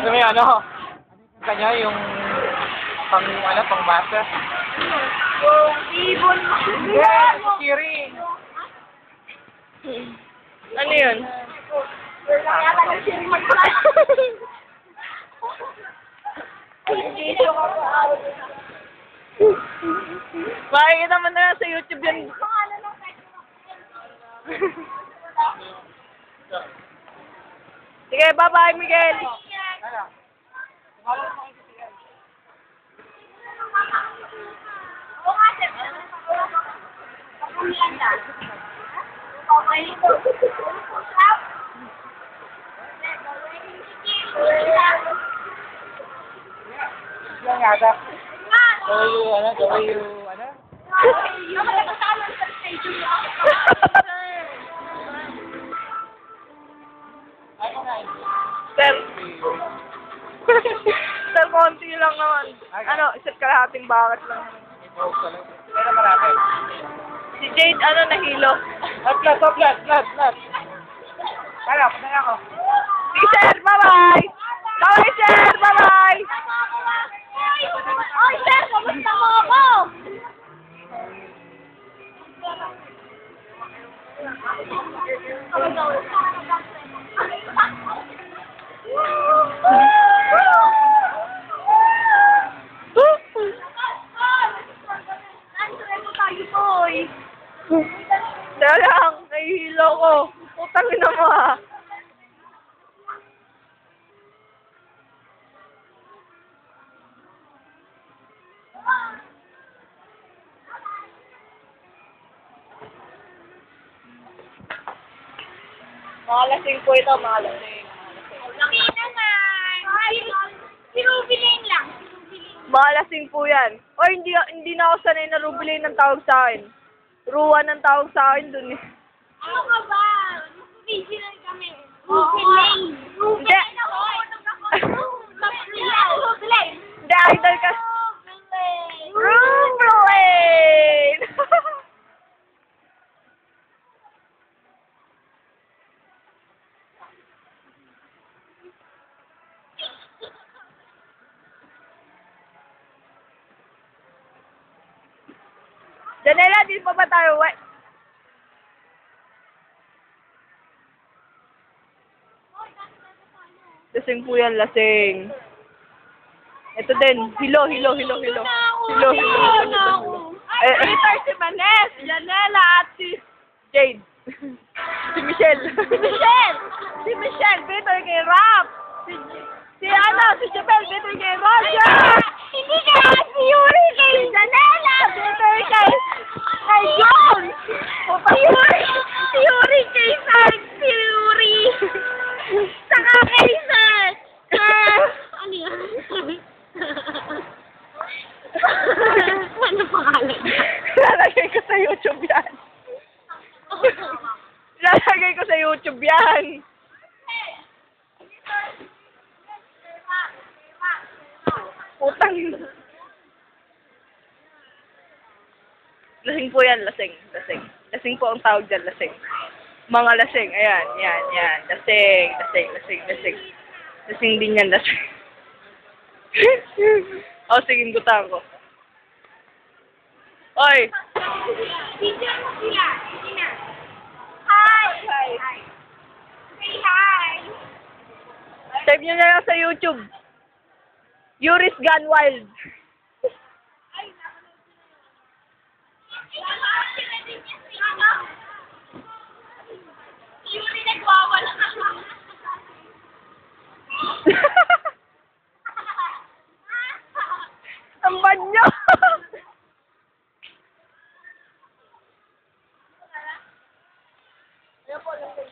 Gusto mo ano? Kanya yung pang ano, pang masa. Yung ibon. Yeah, Kiri. Ano yun? Wala yata ng siya kapag Makikita mo na sa YouTube yan. Sige, bye-bye, Miguel. Ano? Tumawag mo kayo sa yan. Oo nga, sir. Kapulian na. Okay. Lang yata. Gawin yung ano, gawin yung Sir. Konti lang naman. Ano, isa't kalahating bakit lang. Pero marami. Si Jade, ano, nahilo. Lat, lat, lat, lat, lat, lat. Kala, patay ako. Si Sir, bye-bye. Bye, Sir, bye-bye. Oy, sir, kamusta mo ako? Kaya lang, nahihilo ko. Putang ina mo ah. Mga lasing po ito, mga lasing. Laki naman. Ay, sinubilin lang. Sinubilin. Mga lasing po yan. O, hindi, hindi na ako sanay na Rubilay ng tawag sa akin. Ruwan ng tawag sa akin dun eh. Ano ka ba? Rubilin kami. Rubilin. Rubilin ako. Rubilin. Hindi, idol ka. Rubilin. Janela, di pa ba tayo? What? Lasing po yan, lasing. Ito din. Hilo, hilo, hilo, hilo. Hilo, hilo, hilo. Eh, Peter, si Manes, Janela, at si Jade. si Michelle. Si Michelle. si Michelle, Peter kay Rap. Si, si ano, si Jabel, Peter kay Roger. Hindi kaya si Yuri kay Janela. Peter kay Si Yuri. Si Yuri kay Sark. Yuri. Saka kay Sir. Sir. Ano yan? ano pangalan? Lalagay ko sa YouTube yan. Lalagay ko sa YouTube yan. Putang Lasing po yan, lasing. Lasing. Lasing po ang tawag dyan, lasing. Mga lasing, ayan, yan, yan. Lasing, lasing, lasing, lasing. Lasing din yan, lasing. o, oh, sige, gutaan ko. Oy! Video mo sila. Hi. Hi. Say hi. Save nyo na lang sa YouTube. Yuri's Gone Wild. Yuri nagwawala ka. Ang banyo! Ayan po, lasing.